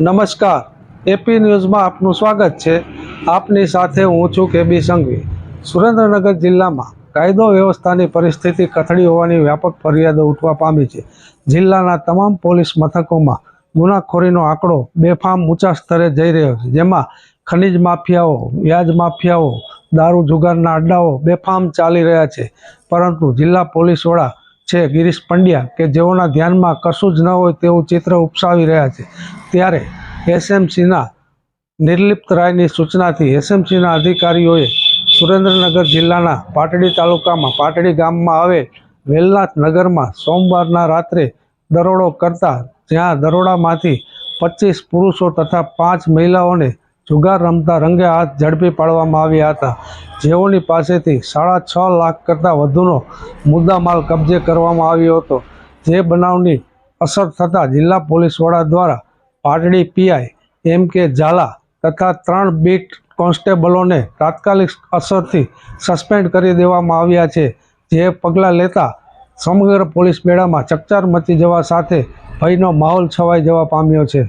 નમસ્કાર. એપી ન્યૂઝમાં આપનું સ્વાગત છે. આપની સાથે હું છું કેબી સંઘવી. સુરેન્દ્રનગર જિલ્લામાં કાયદો વ્યવસ્થાની પરિસ્થિતિ કથળી હોવાની વ્યાપક ફરિયાદો ઉઠવા પામી છે. જિલ્લાના તમામ પોલીસ મથકોમાં ગુનાખોરીનો આંકડો બેફામ ઊંચા સ્તરે જઈ રહ્યો છે. જેમાં ખનિજ માફિયાઓ, વ્યાજ માફિયાઓ, દારૂ જુગારના અડ્ડાઓ બેફામ ચાલી રહ્યા છે. પરંતુ જિલ્લા પોલીસ વડા છે ગિરીશ પંડ્યા, કે જેઓના ધ્યાનમાં કશું જ ન હોય તેવું ચિત્ર ઉપસાવી રહ્યા છે. ત્યારે એસએમસીના નિર્લિપ્ત રાયની સૂચનાથી એસએમસીના અધિકારીઓએ સુરેન્દ્રનગર જિલ્લાના પાટડી તાલુકામાં પાટડી ગામમાં આવેલ વેલનાથ નગરમાં સોમવારના રાત્રે દરોડો કરતા જ્યાં દરોડામાંથી પચીસ પુરુષો તથા પાંચ મહિલાઓને જુગાર રમતા રંગે હાથ ઝડપી પાડવામાં આવ્યા હતા. જેઓની પાસેથી સાડા છ લાખ કરતાં વધુનો મુદ્દામાલ કબજે કરવામાં આવ્યો હતો. જે બનાવની અસર થતાં જિલ્લા પોલીસ વડા દ્વારા પાટડી પીઆઈ એમ કે ઝાલા તથા ત્રણ બીટ કોન્સ્ટેબલોને તાત્કાલિક અસરથી સસ્પેન્ડ કરી દેવામાં આવ્યા છે. જે પગલાં લેતા સમગ્ર પોલીસ બેડામાં ચકચાર મચી જવા સાથે ભયનો માહોલ છવાઈ જવા પામ્યો છે.